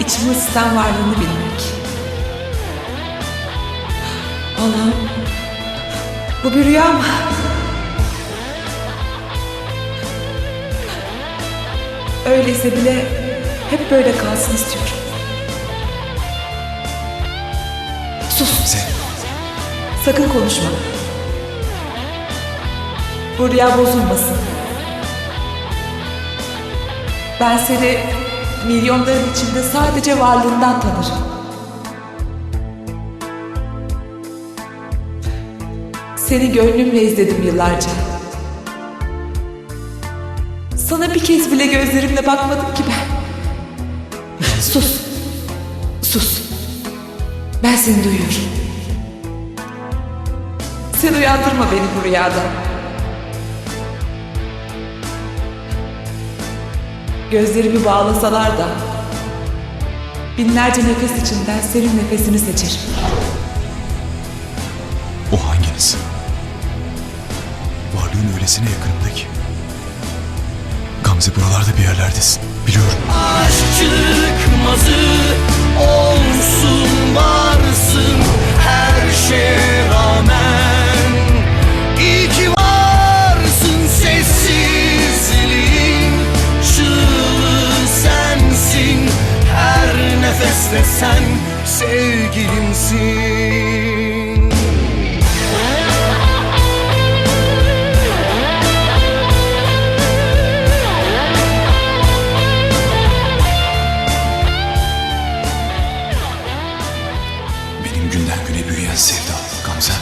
İçimi ısıtan varlığını bilmek. Allah'ım. Bu bir rüya mı? Öyleyse bile hep böyle kalsın istiyorum. Sus. Sen Sakın konuşma. Bu rüya bozulmasın. Ben seni milyonların içinde sadece varlığından tanırım. Seni gönlümle izledim yıllarca. Sana bir kez bile gözlerimle bakmadım ki ben. Sus. Sus. Ben seni duyuyorum. Sen uyandırma beni bu rüyadan. Gözlerimi bağlasalar da binlerce nefes içinden senin nefesini seçerim. o hanginiz? Varlığın öylesine yakınımda ki. Gamze buralarda bir yerlerdesin. Biliyorum. Aşk çıkmazı sevgilimsin Benim günden güne büyüyen sevdam. Gamze.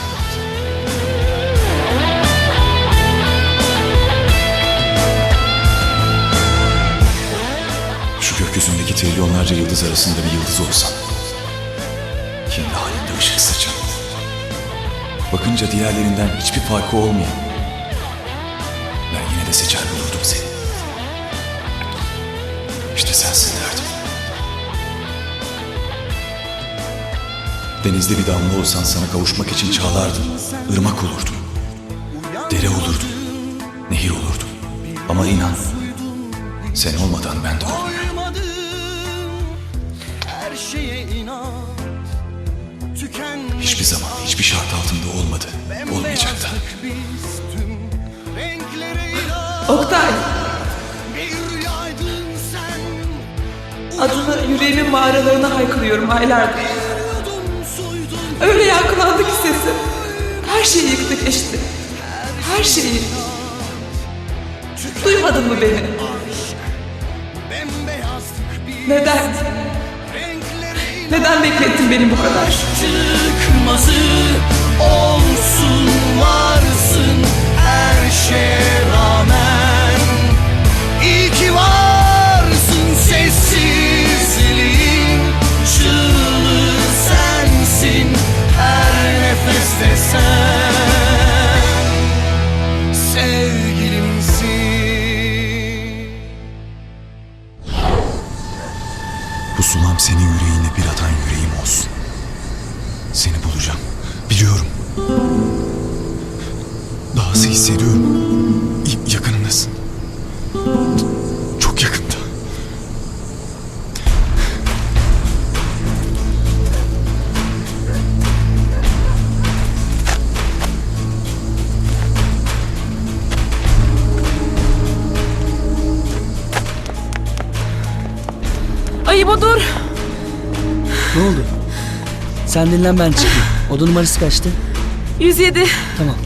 Şu gökyüzündeki trilyonlarca yıldız arasında bir yıldız olsan. Kendi halinde ışık saçan. Bakınca diğerlerinden hiçbir farkı olmayan. Ben yine de seçer bulurdum seni. İşte sensin derdim. Denizde bir damla olsan sana kavuşmak için çağlardım. Irmak olurdum. Dere olurdum. Nehir olurdum. Ama inan, sen olmadan ben de olmuyorum. Her şeye Tükenmiş Hiçbir zaman, hiçbir şart altında olmadı. Olmayacak da. Oktay, Bir rüyaydın sen adını yüreğimin mağaralarına haykırıyorum aylardır. Öyle yankılandı ki sesim. Her şeyi yıktık işte. Her şeyi. Duymadın mı beni? Neden? Neden beklettin beni bu kadar? Çıkmazı olsun senin yüreğine bir atan yüreğim olsun. Seni bulacağım. Biliyorum. Dahası hissediyorum. Yakınındasın. Çok yakında. Ayıp dur. Ne oldu? Sen dinlen ben çıkayım. Oda numarası kaçtı? 107. Tamam.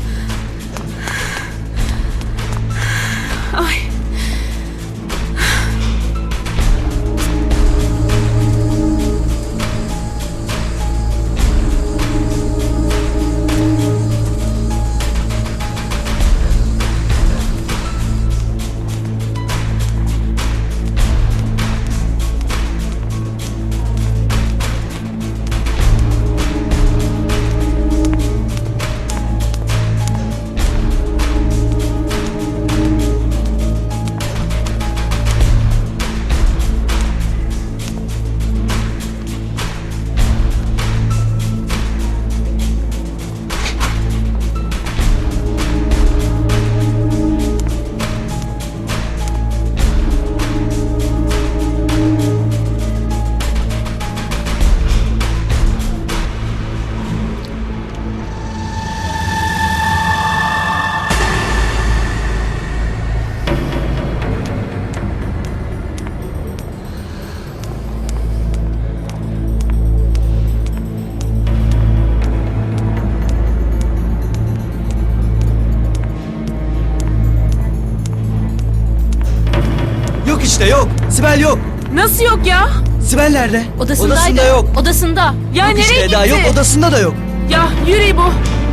İşte yok. Sibel yok. Nasıl yok ya? Sibel nerede? Odasındaydı. Odasında yok. Odasında. Ya Yok işte nereye Eda gitti? yok odasında da yok. Ya yürü İbo.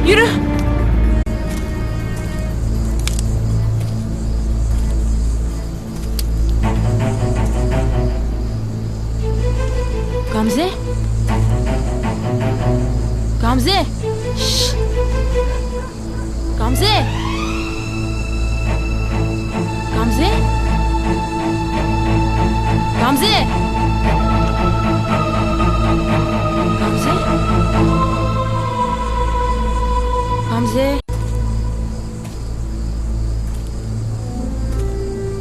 Yürü. Gamze? Gamze? Şşş! Gamze? Gamze? Gamze? Gamze? Gamze?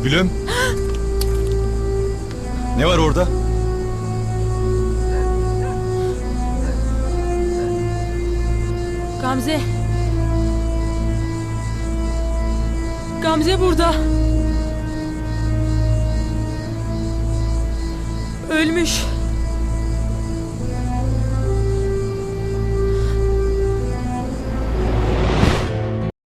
Gülüm. ne var orada? Gamze. Gamze burada. Ölmüş.